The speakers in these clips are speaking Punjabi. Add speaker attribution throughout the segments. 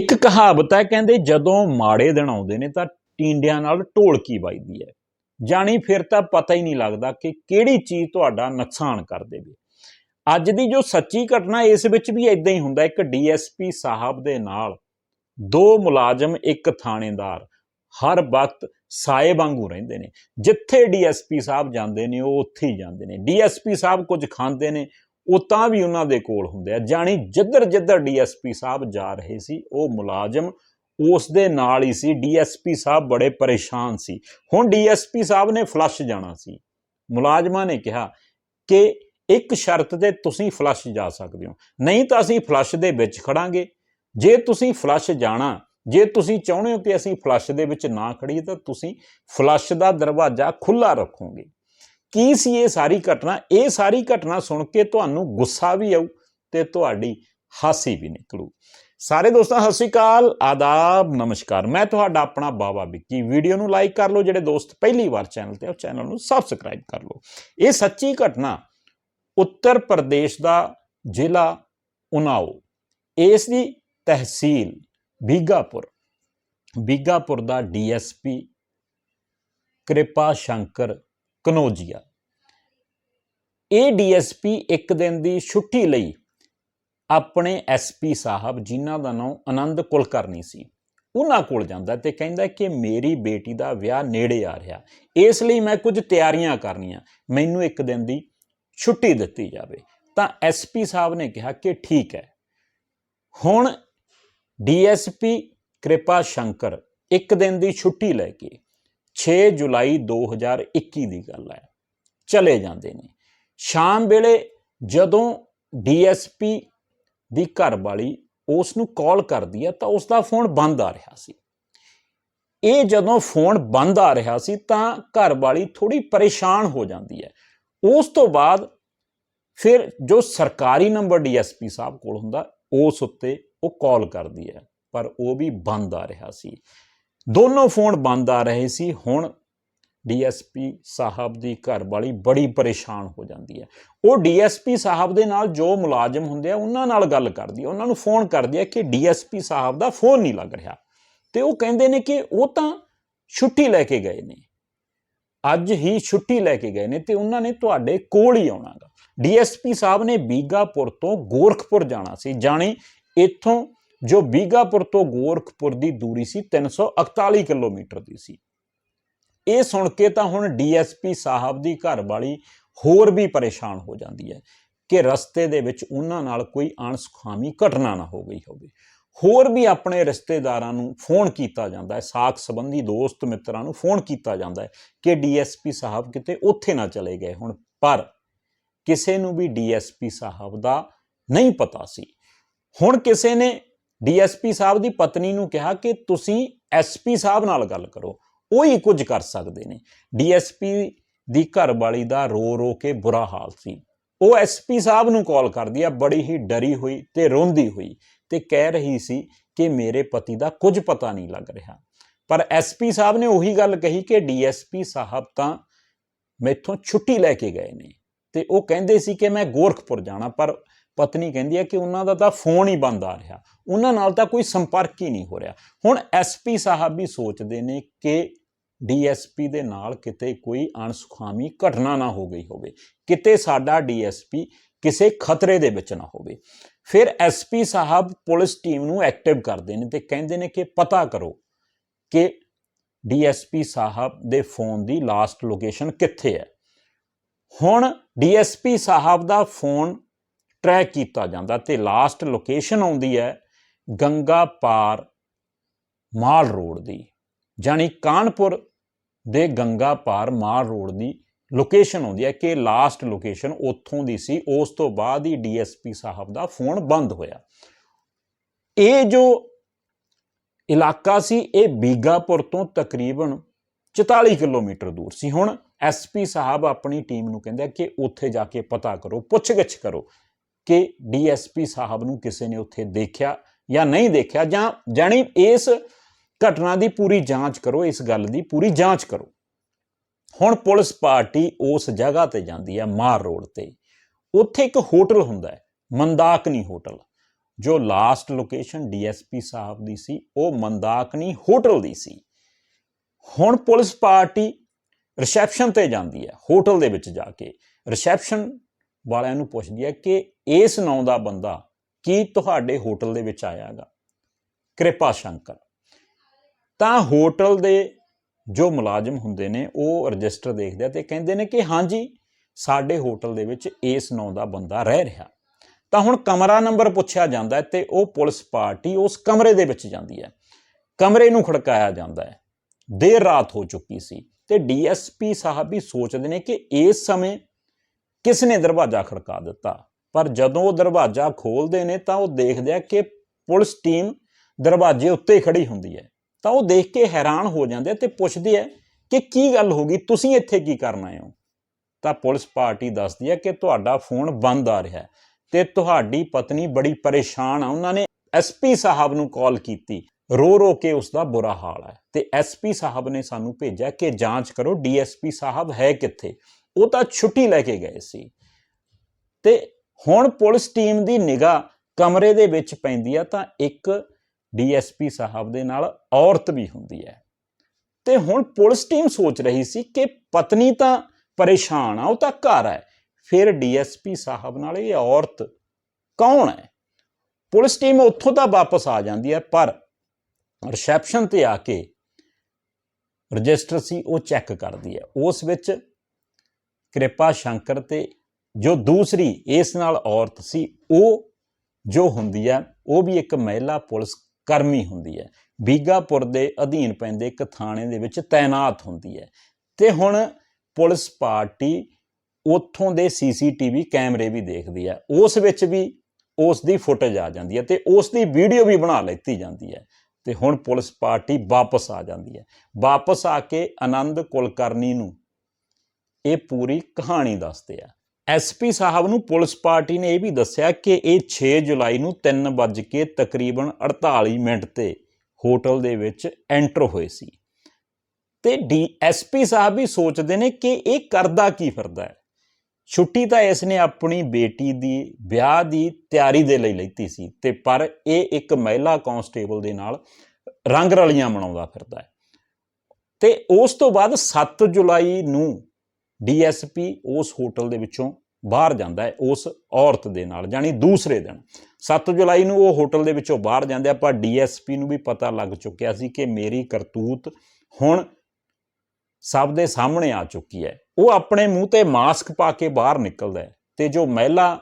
Speaker 1: ਇੱਕ ਕਹਾਵਤ ਹੈ, ਕਹਿੰਦੇ ਜਦੋਂ ਮਾੜੇ ਦਿਨ ਆਉਂਦੇ ਨੇ ਤਾਂ ਟੀਂਡਿਆਂ ਨਾਲ ਢੋਲਕੀ ਵੱਜਦੀ ਹੈ। ਜਾਣੀ ਫਿਰ ਤਾਂ ਪਤਾ ਹੀ ਨਹੀਂ ਲੱਗਦਾ ਕਿ ਕਿਹੜੀ ਚੀਜ਼ ਤੁਹਾਡਾ ਨੁਕਸਾਨ ਕਰ ਦੇਵੇ। ਅੱਜ ਦੀ ਜੋ ਸੱਚੀ ਘਟਨਾ ਇਸ ਵਿੱਚ ਵੀ ਇਦਾਂ ਹੀ ਹੁੰਦਾ, ਇੱਕ ਡੀਐਸਪੀ ਸਾਹਿਬ ਦੇ ਨਾਲ ਦੋ ਮੁਲਾਜ਼ਮ, ਇੱਕ ਥਾਣੇਦਾਰ, ਹਰ ਵਕਤ ਸਾਏ ਵਾਂਗੂ ਰਹਿੰਦੇ ਨੇ। ਜਿੱਥੇ ਡੀਐਸਪੀ ਸਾਹਿਬ ਜਾਂਦੇ ਨੇ, ਉਹ ਉੱਥੇ ਹੀ ਜਾਂਦੇ ਨੇ। ਡੀਐਸਪੀ ਸਾਹਿਬ ਕੁਝ ਖਾਂਦੇ ਨੇ ਉਹ ਤਾਂ ਵੀ ਉਹਨਾਂ ਦੇ ਕੋਲ ਹੁੰਦੇ ਆ। ਜਾਣੀ ਜਿੱਧਰ ਜਿੱਧਰ ਡੀਐਸਪੀ ਸਾਹਿਬ ਜਾ ਰਹੇ ਸੀ, ਉਹ ਮੁਲਾਜ਼ਮ ਉਸ ਦੇ ਨਾਲ ਹੀ ਸੀ। ਡੀਐਸਪੀ ਸਾਹਿਬ ਬੜੇ ਪਰੇਸ਼ਾਨ ਸੀ। ਹੁਣ ਡੀਐਸਪੀ ਸਾਹਿਬ ਨੇ ਫਲੱਸ਼ ਜਾਣਾ ਸੀ। ਮੁਲਾਜ਼ਮਾਂ ਨੇ ਕਿਹਾ ਕਿ ਇੱਕ ਸ਼ਰਤ ਤੇ ਤੁਸੀਂ ਫਲੱਸ਼ ਜਾ ਸਕਦੇ ਹੋ। ਨਹੀਂ ਤਾਂ ਅਸੀਂ ਫਲੱਸ਼ ਦੇ ਵਿੱਚ ਖੜਾਂਗੇ। ਜੇ ਤੁਸੀਂ ਫਲੱਸ਼ ਜਾਣਾ, ਜੇ ਤੁਸੀਂ ਚਾਹੁੰਦੇ ਹੋ ਕਿ ਅਸੀਂ ਫਲੱਸ਼ ਦੇ ਵਿੱਚ ਨਾ ਖੜੀਏ, ਤਾਂ ਤੁਸੀਂ ਫਲੱਸ਼ ਦਾ ਦਰਵਾਜ਼ਾ ਖੁੱਲਾ ਰੱਖੋਗੇ। ਕੀ ਸੀ ਇਹ ਸਾਰੀ ਘਟਨਾ? ਇਹ ਸਾਰੀ ਘਟਨਾ ਸੁਣ ਕੇ ਤੁਹਾਨੂੰ ਗੁੱਸਾ ਵੀ ਆਊ ਤੇ ਤੁਹਾਡੀ ਹਾਸੀ ਵੀ ਨਿਕਲੂ। ਸਾਰੇ ਦੋਸਤਾਂ, ਸਤਿ ਸ਼੍ਰੀ ਅਕਾਲ, ਆਦਾਬ, ਨਮਸਕਾਰ। ਮੈਂ ਤੁਹਾਡਾ ਆਪਣਾ ਬਾਬਾ ਵਿੱਕੀ। ਵੀਡੀਓ ਨੂੰ ਲਾਈਕ ਕਰ ਲਓ, ਜਿਹੜੇ ਦੋਸਤ ਪਹਿਲੀ ਵਾਰ ਚੈਨਲ ਤੇ ਉਹ ਚੈਨਲ ਨੂੰ ਸਬਸਕ੍ਰਾਈਬ ਕਰ ਲਓ। ਇਹ ਸੱਚੀ ਘਟਨਾ ਉੱਤਰ ਪ੍ਰਦੇਸ਼ ਦਾ ਜ਼ਿਲ੍ਹਾ ਉਨਾਓ। ਇਸ ਦੀ ਤਹਿਸੀਲ ਬੀਗਾਪੁਰ। ਬੀਗਾਪੁਰ ਦਾ ਡੀਐਸਪੀ ਕਿਰਪਾ ਸ਼ੰਕਰ ਕਨੋਜੀਆ। ਇਹ ਡੀਐਸਪੀ ਇੱਕ ਦਿਨ ਦੀ ਛੁੱਟੀ ਲਈ ਆਪਣੇ ਐਸਪੀ ਸਾਹਿਬ, ਜਿਨ੍ਹਾਂ ਦਾ ਨਾਮ ਆਨੰਦ ਕੁਲਕਰਨੀ ਸੀ, ਉਹਨਾਂ ਕੋਲ ਜਾਂਦਾ ਤੇ ਕਹਿੰਦਾ ਕਿ ਮੇਰੀ ਬੇਟੀ ਦਾ ਵਿਆਹ ਨੇੜੇ ਆ ਰਿਹਾ। ਇਸ ਲਈ ਮੈਂ ਕੁਝ ਤਿਆਰੀਆਂ ਕਰਨੀਆਂ। ਮੈਨੂੰ ਇੱਕ ਦਿਨ ਦੀ ਛੁੱਟੀ ਦਿੱਤੀ ਜਾਵੇ। ਤਾਂ ਐਸਪੀ ਸਾਹਿਬ ਨੇ ਕਿਹਾ ਕਿ ਠੀਕ ਹੈ। ਹੁਣ ਡੀਐਸਪੀ ਕਿਰਪਾ ਸ਼ੰਕਰ ਇੱਕ ਦਿਨ ਦੀ ਛੁੱਟੀ ਲੈ ਕੇ 6 ਜੁਲਾਈ 2021 ਦੀ ਗੱਲ ਹੈ। ਚਲੇ ਜਾਂਦੇ ਨੇ। ਸ਼ਾਮ ਵੇਲੇ ਜਦੋਂ ਡੀਐਸਪੀ ਦੀ ਘਰ ਵਾਲੀ ਉਸ ਨੂੰ ਕਾਲ ਕਰਦੀ ਹੈ ਤਾਂ ਉਸ ਦਾ ਫੋਨ ਬੰਦ ਆ ਰਿਹਾ ਸੀ। ਇਹ ਜਦੋਂ ਫੋਨ ਬੰਦ ਆ ਰਿਹਾ ਸੀ ਤਾਂ ਘਰ ਵਾਲੀ ਥੋੜੀ ਪਰੇਸ਼ਾਨ ਹੋ ਜਾਂਦੀ ਹੈ। ਉਸ ਤੋਂ ਬਾਅਦ ਫਿਰ ਜੋ ਸਰਕਾਰੀ ਨੰਬਰ ਡੀਐਸਪੀ ਸਾਹਿਬ ਕੋਲ ਹੁੰਦਾ, ਉਸ ਉੱਤੇ ਉਹ ਕਾਲ ਕਰਦੀ ਹੈ। ਪਰ ਉਹ ਵੀ ਬੰਦ ਆ ਰਿਹਾ ਸੀ। ਦੋਨੋਂ ਫੋਨ ਬੰਦ ਆ ਰਹੇ ਸੀ। ਹੁਣ ਡੀਐਸਪੀ ਸਾਹਿਬ ਦੀ ਘਰ ਵਾਲੀ ਬੜੀ ਪਰੇਸ਼ਾਨ ਹੋ ਜਾਂਦੀ ਹੈ। ਉਹ ਡੀਐਸਪੀ ਸਾਹਿਬ ਦੇ ਨਾਲ ਜੋ ਮੁਲਾਜ਼ਮ ਹੁੰਦੇ ਆ, ਉਹਨਾਂ ਨਾਲ ਗੱਲ ਕਰਦੀ ਹੈ ਉਹਨਾਂ ਨੂੰ ਫੋਨ ਕਰਦੀ ਹੈ ਕਿ ਡੀਐਸਪੀ ਸਾਹਿਬ ਦਾ ਫੋਨ ਨਹੀਂ ਲੱਗ ਰਿਹਾ। ਤੇ ਉਹ ਕਹਿੰਦੇ ਨੇ ਕਿ ਉਹ ਤਾਂ ਛੁੱਟੀ ਲੈ ਕੇ ਗਏ ਨੇ। ਅੱਜ ਹੀ ਛੁੱਟੀ ਲੈ ਕੇ ਗਏ ਨੇ ਤੇ ਉਹਨਾਂ ਨੇ ਤੁਹਾਡੇ ਕੋਲ ਹੀ ਆਉਣਾਗਾ ਡੀਐਸਪੀ ਸਾਹਿਬ ਨੇ ਬੀਗਾਪੁਰ ਤੋਂ ਗੋਰਖਪੁਰ ਜਾਣਾ ਸੀ। ਜਾਣੀ ਇੱਥੋਂ ਜੋ ਬੀਗਾਪੁਰ ਤੋਂ ਗੋਰਖਪੁਰ ਦੀ ਦੂਰੀ ਸੀ 341 ਕਿਲੋਮੀਟਰ ਦੀ ਸੀ। ਇਹ ਸੁਣ ਕੇ ਤਾਂ ਹੁਣ ਡੀਐਸਪੀ ਸਾਹਿਬ ਦੀ ਘਰ ਵਾਲੀ ਹੋਰ ਵੀ ਪਰੇਸ਼ਾਨ ਹੋ ਜਾਂਦੀ ਹੈ ਕਿ ਰਸਤੇ ਦੇ ਵਿੱਚ ਉਹਨਾਂ ਨਾਲ ਕੋਈ ਅਣਸੁਖਾਮੀ ਘਟਨਾ ਨਾ ਹੋ ਗਈ ਹੋਵੇ। ਹੋਰ ਵੀ ਆਪਣੇ ਰਿਸ਼ਤੇਦਾਰਾਂ ਨੂੰ ਫੋਨ ਕੀਤਾ ਜਾਂਦਾ ਹੈ, ਸਾਖ ਸੰਬੰਧੀ ਦੋਸਤ ਮਿੱਤਰਾਂ ਨੂੰ ਫੋਨ ਕੀਤਾ ਜਾਂਦਾ ਹੈ ਕਿ ਡੀਐਸਪੀ ਸਾਹਿਬ ਕਿਤੇ ਉੱਥੇ ਨਾ ਚਲੇ ਗਏ ਹੁਣ। ਪਰ ਕਿਸੇ ਨੂੰ ਵੀ ਡੀਐਸਪੀ ਸਾਹਿਬ ਦਾ ਨਹੀਂ ਪਤਾ ਸੀ। ਹੁਣ ਕਿਸੇ ਨੇ ਡੀਐਸਪੀ ਸਾਹਿਬ ਦੀ ਪਤਨੀ ਨੂੰ ਕਿਹਾ ਕਿ ਤੁਸੀਂ ਐਸਪੀ ਸਾਹਿਬ ਨਾਲ ਗੱਲ ਕਰੋ, ਉਹ ਹੀ ਕੁਝ ਕਰ ਸਕਦੇ ਨੇ। ਡੀਐਸਪੀ ਦੀ ਘਰਵਾਲੀ ਦਾ ਰੋ ਰੋ ਕੇ ਬੁਰਾ ਹਾਲ ਸੀ। ਉਹ ਐਸਪੀ ਸਾਹਿਬ ਨੂੰ ਕਾਲ ਕਰਦੀ ਆ, ਬੜੀ ਹੀ ਡਰੀ ਹੋਈ ਤੇ ਰੋਂਦੀ ਹੋਈ ਤੇ ਕਹਿ ਰਹੀ ਸੀ ਕਿ ਮੇਰੇ ਪਤੀ ਦਾ ਕੁਝ ਪਤਾ ਨਹੀਂ ਲੱਗ ਰਿਹਾ। ਪਰ ਐਸਪੀ ਸਾਹਿਬ ਨੇ ਉਹੀ ਗੱਲ ਕਹੀ ਕਿ ਡੀਐਸਪੀ ਸਾਹਿਬ ਤਾਂ ਮੈਥੋਂ ਛੁੱਟੀ ਲੈ ਕੇ ਗਏ ਨੇ ਤੇ ਉਹ ਕਹਿੰਦੇ ਸੀ ਕਿ ਮੈਂ ਗੋਰਖਪੁਰ ਜਾਣਾ, ਪਰ ਪਤਨੀ ਕਹਿੰਦੀ ਹੈ ਕਿ ਉਹਨਾਂ ਦਾ ਤਾਂ ਫੋਨ ਹੀ ਬੰਦ ਆ ਰਿਹਾ। ਉਹਨਾਂ ਨਾਲ ਤਾਂ ਕੋਈ ਸੰਪਰਕ ਹੀ ਨਹੀਂ ਹੋ ਰਿਹਾ। ਹੁਣ ਐਸਪੀ ਸਾਹਿਬ ਵੀ ਸੋਚਦੇ ਨੇ ਕਿ ਡੀਐਸਪੀ ਦੇ ਨਾਲ ਕਿਤੇ ਕੋਈ ਅਣਸੁਖਾਮੀ ਘਟਨਾ ਨਾ ਹੋ ਗਈ ਹੋਵੇ। ਕਿਤੇ ਸਾਡਾ ਡੀਐਸਪੀ ਕਿਸੇ ਖਤਰੇ ਦੇ ਵਿੱਚ ਨਾ ਹੋਵੇ। ਫਿਰ ਐਸਪੀ ਸਾਹਿਬ ਪੁਲਿਸ ਟੀਮ ਨੂੰ ਐਕਟਿਵ ਕਰਦੇ ਨੇ ਤੇ ਕਹਿੰਦੇ ਨੇ ਕਿ ਪਤਾ ਕਰੋ ਕਿ ਡੀਐਸਪੀ ਸਾਹਿਬ ਦੇ ਫੋਨ ਦੀ ਲਾਸਟ ਲੋਕੇਸ਼ਨ ਕਿੱਥੇ ਹੈ। ਹੁਣ ਡੀਐਸਪੀ ਸਾਹਿਬ ਦਾ ਫੋਨ ਟਰੈਕ ਕੀਤਾ ਜਾਂਦਾ ਤੇ ਲਾਸਟ ਲੋਕੇਸ਼ਨ ਆਉਂਦੀ ਹੈ ਗੰਗਾ ਪਾਰ ਮਾਲ ਰੋਡ ਦੀ ਜਾਨੀ ਕਾਨਪੁਰ ਦੇ ਗੰਗਾ ਪਾਰ ਮਾਲ ਰੋਡ ਦੀ ਲੋਕੇਸ਼ਨ ਆਉਂਦੀ ਹੈ ਕਿ ਲਾਸਟ ਲੋਕੇਸ਼ਨ ਉੱਥੋਂ ਦੀ ਸੀ, ਉਸ ਤੋਂ ਬਾਅਦ ਹੀ ਡੀਐਸਪੀ ਸਾਹਿਬ ਦਾ ਫੋਨ ਬੰਦ ਹੋਇਆ। ਇਹ ਜੋ ਇਲਾਕਾ ਸੀ, ਇਹ ਬੀਗਾਪੁਰ ਤੋਂ ਤਕਰੀਬਨ 44 ਕਿਲੋਮੀਟਰ ਦੂਰ ਸੀ। ਹੁਣ ਐਸਪੀ ਸਾਹਿਬ ਆਪਣੀ ਟੀਮ ਨੂੰ ਕਹਿੰਦੇ ਕਿ ਉੱਥੇ ਜਾ ਕੇ ਪਤਾ ਕਰੋ, ਪੁੱਛਗਿੱਛ ਕਰੋ। ਕਿ ਡੀਐਸਪੀ ਸਾਹਿਬ ਨੂੰ ਕਿਸੇ ਨੇ ਉੱਥੇ ਦੇਖਿਆ ਜਾਂ ਨਹੀਂ ਦੇਖਿਆ, ਜਾਂ ਜਾਣੀ ਇਸ ਘਟਨਾ ਦੀ ਪੂਰੀ ਜਾਂਚ ਕਰੋ, ਇਸ ਗੱਲ ਦੀ ਪੂਰੀ ਜਾਂਚ ਕਰੋ। ਹੁਣ ਪੁਲਿਸ ਪਾਰਟੀ ਉਸ ਜਗ੍ਹਾ ਤੇ ਜਾਂਦੀ ਹੈ, ਮਾਰ ਰੋਡ ਤੇ। ਉੱਥੇ ਇੱਕ ਹੋਟਲ ਹੁੰਦਾ ਹੈ, ਮੰਦਾਕਨੀ ਹੋਟਲ। ਜੋ ਲਾਸਟ ਲੋਕੇਸ਼ਨ ਡੀਐਸਪੀ ਸਾਹਿਬ ਦੀ ਸੀ, ਉਹ ਮੰਦਾਕਨੀ ਹੋਟਲ ਦੀ ਸੀ। ਹੁਣ ਪੁਲਿਸ ਪਾਰਟੀ ਰਿਸੈਪਸ਼ਨ ਤੇ ਜਾਂਦੀ ਹੈ, ਹੋਟਲ ਦੇ ਵਿੱਚ ਜਾ ਕੇ। ਰਿਸੈਪਸ਼ਨ ਵਾਲਿਆਂ ਨੂੰ ਪੁੱਛਦੀ ਹੈ ਕਿ ਇਸ ਨਾਂ ਦਾ ਬੰਦਾ ਕੀ ਤੁਹਾਡੇ ਹੋਟਲ ਦੇ ਵਿੱਚ ਆਇਆਗਾ? ਕਿਰਪਾ ਸ਼ੰਕਰ। ਤਾਂ ਹੋਟਲ ਦੇ ਜੋ ਮੁਲਾਜ਼ਮ ਹੁੰਦੇ ਨੇ, ਉਹ ਰਜਿਸਟਰ ਦੇਖਦੇ ਆ ਤੇ ਕਹਿੰਦੇ ਨੇ ਕਿ ਹਾਂਜੀ, ਸਾਡੇ ਹੋਟਲ ਦੇ ਵਿੱਚ ਇਸ ਨਾਂ ਦਾ ਬੰਦਾ ਰਹਿ ਰਿਹਾ। ਤਾਂ ਹੁਣ ਕਮਰਾ ਨੰਬਰ ਪੁੱਛਿਆ ਜਾਂਦਾ ਹੈ ਤੇ ਉਹ ਪੁਲਿਸ ਪਾਰਟੀ ਉਸ ਕਮਰੇ ਦੇ ਵਿੱਚ ਜਾਂਦੀ ਹੈ। ਕਮਰੇ ਨੂੰ ਖੜਕਾਇਆ ਜਾਂਦਾ ਹੈ। ਦੇਰ ਰਾਤ ਹੋ ਚੁੱਕੀ ਸੀ ਤੇ ਡੀਐਸਪੀ ਸਾਹਿਬ ਵੀ ਸੋਚਦੇ ਨੇ ਕਿ ਇਸ ਸਮੇਂ ਕਿਸ ਨੇ ਦਰਵਾਜ਼ਾ ਖੜਕਾ ਦਿੱਤਾ? ਪਰ ਜਦੋਂ ਉਹ ਦਰਵਾਜ਼ਾ ਖੋਲਦੇ ਨੇ ਤਾਂ ਉਹ ਦੇਖਦੇ ਆ ਕਿ ਪੁਲਿਸ ਟੀਮ ਦਰਵਾਜ਼ੇ ਉੱਤੇ ਖੜੀ ਹੁੰਦੀ ਹੈ। ਤਾਂ ਉਹ ਦੇਖ ਕੇ ਹੈਰਾਨ ਹੋ ਜਾਂਦੇ ਆ ਤੇ ਪੁੱਛਦੇ ਆ ਕਿ ਕੀ ਗੱਲ ਹੋ ਗਈ? ਤੁਸੀਂ ਇੱਥੇ ਕੀ ਕਰਨ ਆਏ ਹੋ? ਤਾਂ ਪੁਲਿਸ ਪਾਰਟੀ ਦੱਸਦੀ ਹੈ ਕਿ ਤੁਹਾਡਾ ਫੋਨ ਬੰਦ ਆ ਰਿਹਾ ਹੈ ਤੇ ਤੁਹਾਡੀ ਪਤਨੀ ਬੜੀ ਪਰੇਸ਼ਾਨ ਆ। ਉਹਨਾਂ ਨੇ ਐਸਪੀ ਸਾਹਿਬ ਨੂੰ ਕਾਲ ਕੀਤੀ। ਰੋ ਰੋ ਕੇ ਉਸ ਦਾ ਬੁਰਾ ਹਾਲ ਹੈ ਤੇ ਐਸਪੀ ਸਾਹਿਬ ਨੇ ਸਾਨੂੰ ਭੇਜਿਆ ਕਿ ਜਾਂਚ ਕਰੋ ਡੀਐਸਪੀ ਸਾਹਿਬ ਹੈ ਕਿੱਥੇ? ਉਹ ਤਾਂ ਛੁੱਟੀ ਲੈ ਕੇ ਗਏ ਸੀ। ਤੇ ਹੁਣ ਪੁਲਿਸ ਟੀਮ ਦੀ ਨਿਗਾਹ ਕਮਰੇ ਦੇ ਵਿੱਚ ਪੈਂਦੀ ਆ ਤਾਂ ਇੱਕ ਡੀਐਸਪੀ ਸਾਹਿਬ ਦੇ ਨਾਲ ਔਰਤ ਵੀ ਹੁੰਦੀ ਹੈ। ਤੇ ਹੁਣ ਪੁਲਿਸ ਟੀਮ ਸੋਚ ਰਹੀ ਸੀ ਕਿ ਪਤਨੀ ਤਾਂ ਪਰੇਸ਼ਾਨ ਆ, ਉਹ ਤਾਂ ਘਰ ਹੈ। ਫਿਰ ਡੀਐਸਪੀ ਸਾਹਿਬ ਨਾਲ ਇਹ ਔਰਤ ਕੌਣ ਹੈ? ਪੁਲਿਸ ਟੀਮ ਉੱਥੋਂ ਤਾਂ ਵਾਪਸ ਆ ਜਾਂਦੀ ਹੈ, ਪਰ ਰਿਸੈਪਸ਼ਨ ਤੇ ਆ ਕੇ ਰਜਿਸਟਰ ਸੀ, ਉਹ ਚੈੱਕ ਕਰਦੀ ਹੈ। ਉਸ ਵਿੱਚ ਕਿਰਪਾ ਸ਼ੰਕਰ ਤੇ ਜੋ ਦੂਸਰੀ ਇਸ ਨਾਲ ਔਰਤ ਸੀ, ਉਹ ਜੋ ਹੁੰਦੀ ਹੈ, ਉਹ ਵੀ ਇੱਕ ਮਹਿਲਾ ਪੁਲਿਸ ਕਰਮੀ ਹੁੰਦੀ ਹੈ। ਬੀਗਾਪੁਰ ਦੇ ਅਧੀਨ ਪੈਂਦੇ ਇੱਕ ਥਾਣੇ ਦੇ ਵਿੱਚ ਤਾਇਨਾਤ ਹੁੰਦੀ ਹੈ। ਤੇ ਹੁਣ ਪੁਲਿਸ ਪਾਰਟੀ ਉੱਥੋਂ ਦੇ ਸੀਸੀਟੀਵੀ ਕੈਮਰੇ ਵੀ ਦੇਖਦੀ ਹੈ। ਉਸ ਵਿੱਚ ਵੀ ਉਸ ਦੀ ਫੁਟੇਜ ਆ ਜਾਂਦੀ ਹੈ ਤੇ ਉਸ ਦੀ ਵੀਡੀਓ ਵੀ ਬਣਾ ਲੈਤੀ ਜਾਂਦੀ ਹੈ। ਤੇ ਹੁਣ ਪੁਲਿਸ ਪਾਰਟੀ ਵਾਪਸ ਆ ਜਾਂਦੀ ਹੈ। ਵਾਪਸ ਆ ਕੇ ਆਨੰਦ ਕੁਲਕਰਨੀ ਨੂੰ ਇਹ ਪੂਰੀ ਕਹਾਣੀ ਦੱਸਦੇ ਆ। ਐਸਪੀ ਸਾਹਿਬ ਨੂੰ ਪੁਲਿਸ ਪਾਰਟੀ ਨੇ ਇਹ ਵੀ ਦੱਸਿਆ ਕਿ ਇਹ 6 ਜੁਲਾਈ ਨੂੰ 3 ਵੱਜ ਕੇ ਤਕਰੀਬਨ 48 ਮਿੰਟ ਤੇ ਹੋਟਲ ਦੇ ਵਿੱਚ ਐਂਟਰ ਹੋਏ ਸੀ। ਤੇ ਡੀਐਸਪੀ ਸਾਹਿਬ ਵੀ ਸੋਚਦੇ ਨੇ ਕਿ ਇਹ ਕਰਦਾ ਕੀ ਫਿਰਦਾ ਹੈ। ਛੁੱਟੀ ਤਾਂ ਇਸ ਨੇ ਆਪਣੀ ਬੇਟੀ ਦੀ, ਵਿਆਹ ਦੀ ਤਿਆਰੀ ਦੇ ਲਈ ਲੈਤੀ ਸੀ ਤੇ ਪਰ ਇਹ ਇੱਕ ਮਹਿਲਾ ਕਾਂਸਟੇਬਲ ਦੇ ਨਾਲ ਰੰਗ ਰਲੀਆਂ ਮਨਾਉਂਦਾ ਫਿਰਦਾ ਹੈ। ਤੇ ਉਸ ਤੋਂ ਬਾਅਦ 7 ਜੁਲਾਈ ਨੂੰ ਡੀਐਸਪੀ ਉਸ ਹੋਟਲ ਦੇ ਵਿੱਚੋਂ ਬਾਹਰ ਜਾਂਦਾ ਹੈ, ਉਸ ਔਰਤ ਦੇ ਨਾਲ ਜਾਨੀ ਦੂਸਰੇ ਦਿਨ। 7 ਜੁਲਾਈ ਨੂੰ ਉਹ ਹੋਟਲ ਦੇ ਵਿੱਚੋਂ ਬਾਹਰ ਜਾਂਦੇ ਆ, ਪਰ ਡੀਐਸਪੀ ਨੂੰ ਵੀ ਪਤਾ ਲੱਗ ਚੁੱਕਿਆ ਸੀ ਕਿ ਮੇਰੀ ਕਰਤੂਤ ਹੁਣ ਸਭ ਦੇ ਸਾਹਮਣੇ ਆ ਚੁੱਕੀ ਹੈ। ਉਹ ਆਪਣੇ ਮੂੰਹ ਤੇ ਮਾਸਕ ਪਾ ਕੇ ਬਾਹਰ ਨਿਕਲਦਾ ਹੈ ਤੇ ਜੋ ਮਹਿਲਾ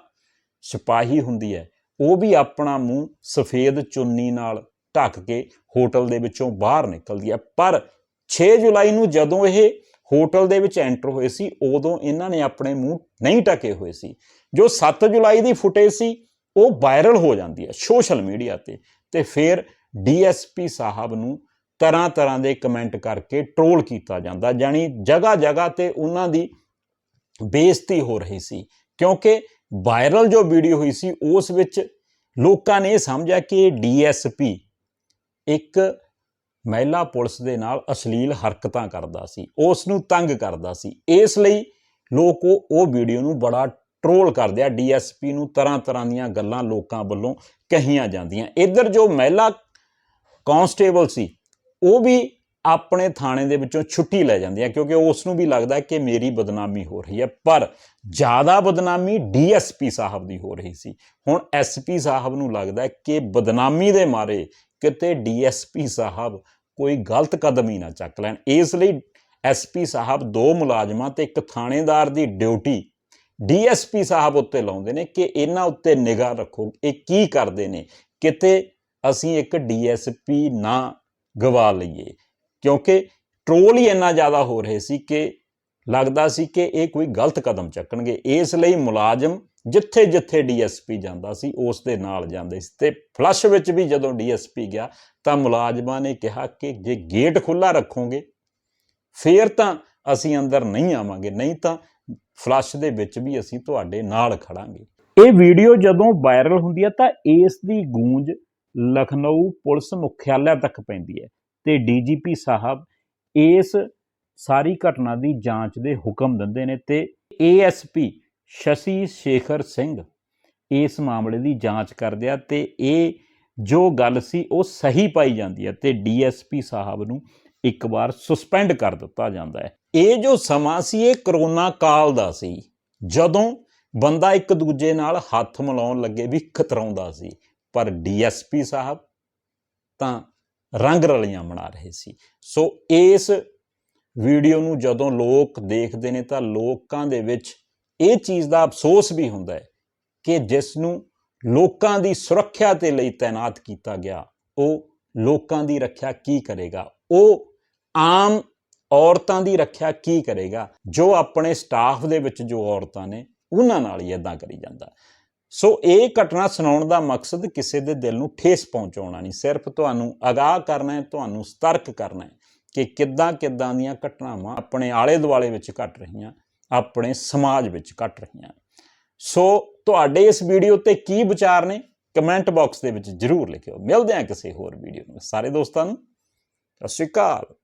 Speaker 1: ਸਿਪਾਹੀ ਹੁੰਦੀ ਹੈ, ਉਹ ਵੀ ਆਪਣਾ ਮੂੰਹ ਸਫੇਦ ਚੁੰਨੀ ਨਾਲ ਢੱਕ ਕੇ ਹੋਟਲ ਦੇ ਵਿੱਚੋਂ ਬਾਹਰ ਨਿਕਲਦੀ ਹੈ। ਪਰ 6 ਜੁਲਾਈ ਨੂੰ ਜਦੋਂ ਇਹ ਹੋਟਲ ਦੇ ਵਿੱਚ ਐਂਟਰ ਹੋਏ ਸੀ, ਉਦੋਂ ਇਹਨਾਂ ਨੇ ਆਪਣੇ ਮੂੰਹ ਨਹੀਂ ਢਕੇ ਹੋਏ ਸੀ। ਜੋ 7 ਜੁਲਾਈ ਦੀ ਫੁਟੇਜ ਸੀ, ਉਹ ਵਾਇਰਲ ਹੋ ਜਾਂਦੀ ਹੈ ਸੋਸ਼ਲ ਮੀਡੀਆ ਤੇ। ਤੇ ਫਿਰ ਡੀਐਸਪੀ ਸਾਹਿਬ ਨੂੰ ਤਰ੍ਹਾਂ ਤਰ੍ਹਾਂ ਦੇ ਕਮੈਂਟ ਕਰਕੇ ਟ੍ਰੋਲ ਕੀਤਾ ਜਾਂਦਾ ਜਾਨੀ ਜਗ੍ਹਾ ਜਗ੍ਹਾ ਤੇ ਉਹਨਾਂ ਦੀ ਬੇਇੱਜ਼ਤੀ ਹੋ ਰਹੀ ਸੀ। ਕਿਉਂਕਿ ਵਾਇਰਲ ਜੋ ਵੀਡੀਓ ਹੋਈ ਸੀ, ਉਸ ਵਿੱਚ ਲੋਕਾਂ ਨੇ ਇਹ ਸਮਝਿਆ ਕਿ ਡੀਐਸਪੀ ਇੱਕ ਮਹਿਲਾ ਪੁਲਿਸ ਦੇ ਨਾਲ ਅਸ਼ਲੀਲ ਹਰਕਤਾਂ ਕਰਦਾ ਸੀ, ਉਸ ਨੂੰ ਤੰਗ ਕਰਦਾ ਸੀ। ਇਸ ਲਈ ਲੋਕ ਉਹ ਵੀਡੀਓ ਨੂੰ ਬੜਾ ਟ੍ਰੋਲ ਕਰਦੇ ਆ, ਡੀਐਸਪੀ ਨੂੰ ਤਰ੍ਹਾਂ ਤਰ੍ਹਾਂ ਦੀਆਂ ਗੱਲਾਂ ਲੋਕਾਂ ਵੱਲੋਂ ਕਹੀਆਂ ਜਾਂਦੀਆਂ। ਇੱਧਰ ਜੋ ਮਹਿਲਾ ਕਾਂਸਟੇਬਲ ਸੀ, ਉਹ ਵੀ ਆਪਣੇ ਥਾਣੇ ਦੇ ਵਿੱਚੋਂ ਛੁੱਟੀ ਲੈ ਜਾਂਦੀ ਹੈ ਕਿਉਂਕਿ ਉਸ ਨੂੰ ਵੀ ਲੱਗਦਾ ਕਿ ਮੇਰੀ ਬਦਨਾਮੀ ਹੋ ਰਹੀ ਹੈ ਪਰ ਜ਼ਿਆਦਾ ਬਦਨਾਮੀ ਡੀਐਸਪੀ ਸਾਹਿਬ ਦੀ ਹੋ ਰਹੀ ਸੀ। ਹੁਣ ਐਸਪੀ ਸਾਹਿਬ ਨੂੰ ਲੱਗਦਾ ਕਿ ਬਦਨਾਮੀ ਦੇ ਮਾਰੇ ਕਿਤੇ ਡੀਐਸਪੀ ਸਾਹਿਬ ਕੋਈ ਗਲਤ ਕਦਮ ਹੀ ਨਾ ਚੱਕ ਲੈਣ। ਇਸ ਲਈ ਐਸਪੀ ਸਾਹਿਬ ਦੋ ਮੁਲਾਜ਼ਮਾਂ ਤੇ ਇੱਕ ਥਾਣੇਦਾਰ ਦੀ ਡਿਊਟੀ ਡੀਐਸਪੀ ਸਾਹਿਬ ਉੱਤੇ ਲਾਉਂਦੇ ਨੇ ਕਿ ਇਹਨਾਂ ਉੱਤੇ ਨਿਗਾਹ ਰੱਖੋ। ਇਹ ਕੀ ਕਰਦੇ ਨੇ? ਕਿਤੇ ਅਸੀਂ ਇੱਕ ਡੀਐਸਪੀ ਨਾ ਗਵਾ ਲਈਏ। ਕਿਉਂਕਿ ਟ੍ਰੋਲ ਹੀ ਇੰਨਾ ਜ਼ਿਆਦਾ ਹੋ ਰਹੇ ਸੀ ਕਿ ਲੱਗਦਾ ਸੀ ਕਿ ਇਹ ਕੋਈ ਗਲਤ ਕਦਮ ਚੱਕਣਗੇ। ਇਸ ਲਈ ਮੁਲਾਜ਼ਮ ਜਿੱਥੇ ਜਿੱਥੇ ਡੀਐਸਪੀ ਜਾਂਦਾ ਸੀ ਉਸ ਦੇ ਨਾਲ ਜਾਂਦੇ ਸੀ। ਤੇ ਫਲੱਸ਼ ਵਿੱਚ ਵੀ ਜਦੋਂ ਡੀਐਸਪੀ ਗਿਆ, ਤਾਂ ਮੁਲਾਜ਼ਮਾਂ ਨੇ ਕਿਹਾ ਕਿ ਜੇ ਗੇਟ ਖੁੱਲਾ ਰੱਖੋਗੇ, ਫੇਰ ਤਾਂ ਅਸੀਂ ਅੰਦਰ ਨਹੀਂ ਆਵਾਂਗੇ, ਨਹੀਂ ਤਾਂ ਫਲੱਸ਼ ਦੇ ਵਿੱਚ ਵੀ ਅਸੀਂ ਤੁਹਾਡੇ ਨਾਲ ਖੜਾਂਗੇ। ਇਹ ਵੀਡੀਓ ਜਦੋਂ ਵਾਇਰਲ ਹੁੰਦੀ ਹੈ ਤਾਂ ਇਸ ਦੀ ਗੂੰਜ ਲਖਨਊ ਪੁਲਿਸ ਮੁਖਿਆਲਿਆ ਤੱਕ ਪੈਂਦੀ ਹੈ। ਤੇ ਡੀਜੀਪੀ ਸਾਹਿਬ ਇਸ ਸਾਰੀ ਘਟਨਾ ਦੀ ਜਾਂਚ ਦੇ ਹੁਕਮ ਦਿੰਦੇ ਨੇ ਤੇ ਏਐਸਪੀ ਸ਼ਸ਼ੀ ਸ਼ੇਖਰ ਸਿੰਘ ਇਸ ਮਾਮਲੇ ਦੀ ਜਾਂਚ ਕਰਦੇ ਆ ਤੇ ਇਹ ਜੋ ਗੱਲ ਸੀ ਉਹ ਸਹੀ ਪਾਈ ਜਾਂਦੀ ਹੈ ਤੇ ਡੀਐਸਪੀ ਸਾਹਿਬ ਨੂੰ ਇੱਕ ਵਾਰ ਸਸਪੈਂਡ ਕਰ ਦਿੱਤਾ ਜਾਂਦਾ ਹੈ। ਇਹ ਜੋ ਸਮਾਂ ਸੀ, ਇਹ ਕਰੋਨਾ ਕਾਲ ਦਾ ਸੀ। ਜਦੋਂ ਬੰਦਾ ਇੱਕ ਦੂਜੇ ਨਾਲ ਹੱਥ ਮਿਲਾਉਣ ਲੱਗੇ ਵੀ ਖਤਰਾਉਂਦਾ ਸੀ, ਪਰ ਡੀਐਸਪੀ ਸਾਹਿਬ ਤਾਂ ਰੰਗ ਰਲੀਆਂ ਬਣਾ ਰਹੇ ਸੀ। ਸੋ ਇਸ ਵੀਡੀਓ ਨੂੰ ਜਦੋਂ ਲੋਕ ਦੇਖਦੇ ਨੇ ਤਾਂ ਲੋਕਾਂ ਦੇ ਵਿੱਚ ਇਹ ਚੀਜ਼ ਦਾ ਅਫਸੋਸ ਵੀ ਹੁੰਦਾ ਹੈ ਕਿ ਜਿਸ ਨੂੰ ਲੋਕਾਂ ਦੀ ਸੁਰੱਖਿਆ ਦੇ ਲਈ ਤਾਇਨਾਤ ਕੀਤਾ ਗਿਆ, ਉਹ ਲੋਕਾਂ ਦੀ ਰੱਖਿਆ ਕੀ ਕਰੇਗਾ? ਉਹ ਆਮ ਔਰਤਾਂ ਦੀ ਰੱਖਿਆ ਕੀ ਕਰੇਗਾ? ਜੋ ਆਪਣੇ ਸਟਾਫ ਦੇ ਵਿੱਚ ਜੋ ਔਰਤਾਂ ਨੇ, ਉਹਨਾਂ ਨਾਲ ਹੀ ਇਦਾਂ ਕਰੀ ਜਾਂਦਾ। ਸੋ ਇਹ ਘਟਨਾ ਸੁਣਾਉਣ ਦਾ ਮਕਸਦ ਕਿਸੇ ਦੇ ਦਿਲ ਨੂੰ ਠੇਸ ਪਹੁੰਚਾਉਣਾ ਨਹੀਂ, ਸਿਰਫ ਤੁਹਾਨੂੰ ਅਗਾਹ ਕਰਨਾ ਹੈ, ਤੁਹਾਨੂੰ ਸਤਰਕ ਕਰਨਾ ਹੈ ਕਿ ਕਿੱਦਾਂ ਕਿੱਦਾਂ ਦੀਆਂ ਘਟਨਾਵਾਂ ਆਪਣੇ ਆਲੇ ਦੁਆਲੇ ਵਿੱਚ ਘਟ ਰਹੀਆਂ। ਆਪਣੇ ਸਮਾਜ ਵਿੱਚ ਘਟ ਰਹੀਆਂ ਸੋ ਤੁਹਾਡੇ ਇਸ ਵੀਡੀਓ ਤੇ ਕੀ ਵਿਚਾਰ ਨੇ? ਕਮੈਂਟ ਬਾਕਸ ਦੇ ਵਿੱਚ ਜਰੂਰ ਲਿਖਿਓ। ਮਿਲਦੇ ਹਾਂ ਕਿਸੇ ਹੋਰ ਵੀਡੀਓ ਵਿੱਚ ਸਾਰੇ ਦੋਸਤਾਂ ਨੂੰ, ਸਤਿ ਸ਼੍ਰੀ ਅਕਾਲ।